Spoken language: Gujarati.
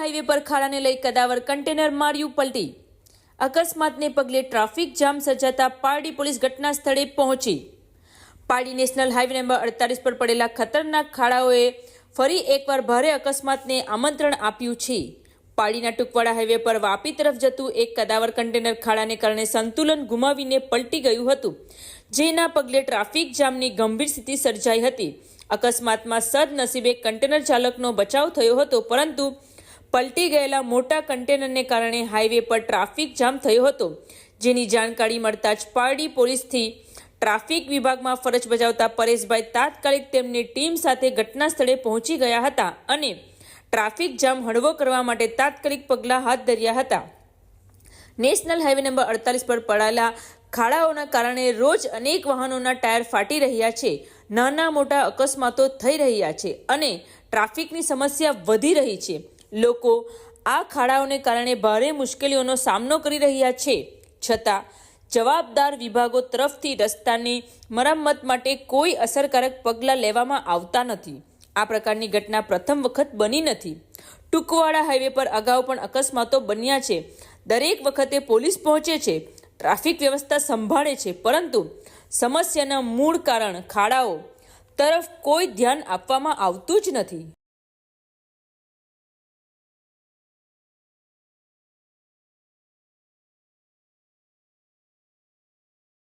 હાઈવે પર ખાડાને લઈ કદાવર કન્ટેનર માર્યું પલટી. અકસ્માતને પગલે ટ્રાફિક જામ સર્જાતા પારડી પોલીસ ઘટના સ્થળે પહોંચી. પારડી નેશનલ હાઈવે નંબર અડતાલીસ પર પડેલા ખતરનાક ખાડાઓએ ફરી એકવાર ભારે અકસ્માતને આમંત્રણ આપ્યું છે. પાડીના ટુકવાડા હાઈવે પર વાપી તરફ જતું એક કદાવર કન્ટેનર ખાડાને કારણે સંતુલન ગુમાવીને પલટી ગયું હતું, જેના પગલે ટ્રાફિક જામની ગંભીર સ્થિતિ સર્જાઈ હતી. અકસ્માતમાં સદનસીબે કન્ટેનર ચાલકનો બચાવ થયો હતો, પરંતુ પલટી ગયેલા મોટા કન્ટેનરને કારણે હાઈવે પર ટ્રાફિક જામ થયો હતો. જેની જાણકારી મળતા જ પારડી પોલીસથી ટ્રાફિક વિભાગમાં ફરજ બજાવતા પરેશભાઈ તાત્કાલિક તેમની ટીમ સાથે ઘટના સ્થળે પહોંચી ગયા હતા અને ટ્રાફિક જામ હળવો કરવા માટે તાત્કાલિક પગલાં હાથ ધર્યા હતા. નેશનલ હાઈવે નંબર અડતાલીસ પર પડાયેલા ખાડાઓના કારણે રોજ અનેક વાહનોના ટાયર ફાટી રહ્યા છે. નાના મોટા અકસ્માતો થઈ રહ્યા છે અને ટ્રાફિકની સમસ્યા વધી રહી છે. લોકો આ ખાડાઓને કારણે ભારે મુશ્કેલીઓનો સામનો કરી રહ્યા છે. છતાં, જવાબદાર વિભાગો તરફથી રસ્તાની મરામત માટે કોઈ અસરકારક પગલાં લેવામાં આવતા નથી. આ પ્રકારની ઘટના પ્રથમ વખત બની નથી. ટૂંકવાડા હાઈવે પર અગાઉ પણ અકસ્માતો બન્યા છે. દરેક વખતે પોલીસ પહોંચે છે, ટ્રાફિક વ્યવસ્થા સંભાળે છે, પરંતુ સમસ્યાના મૂળ કારણ ખાડાઓ તરફ કોઈ ધ્યાન આપવામાં આવતું જ નથી.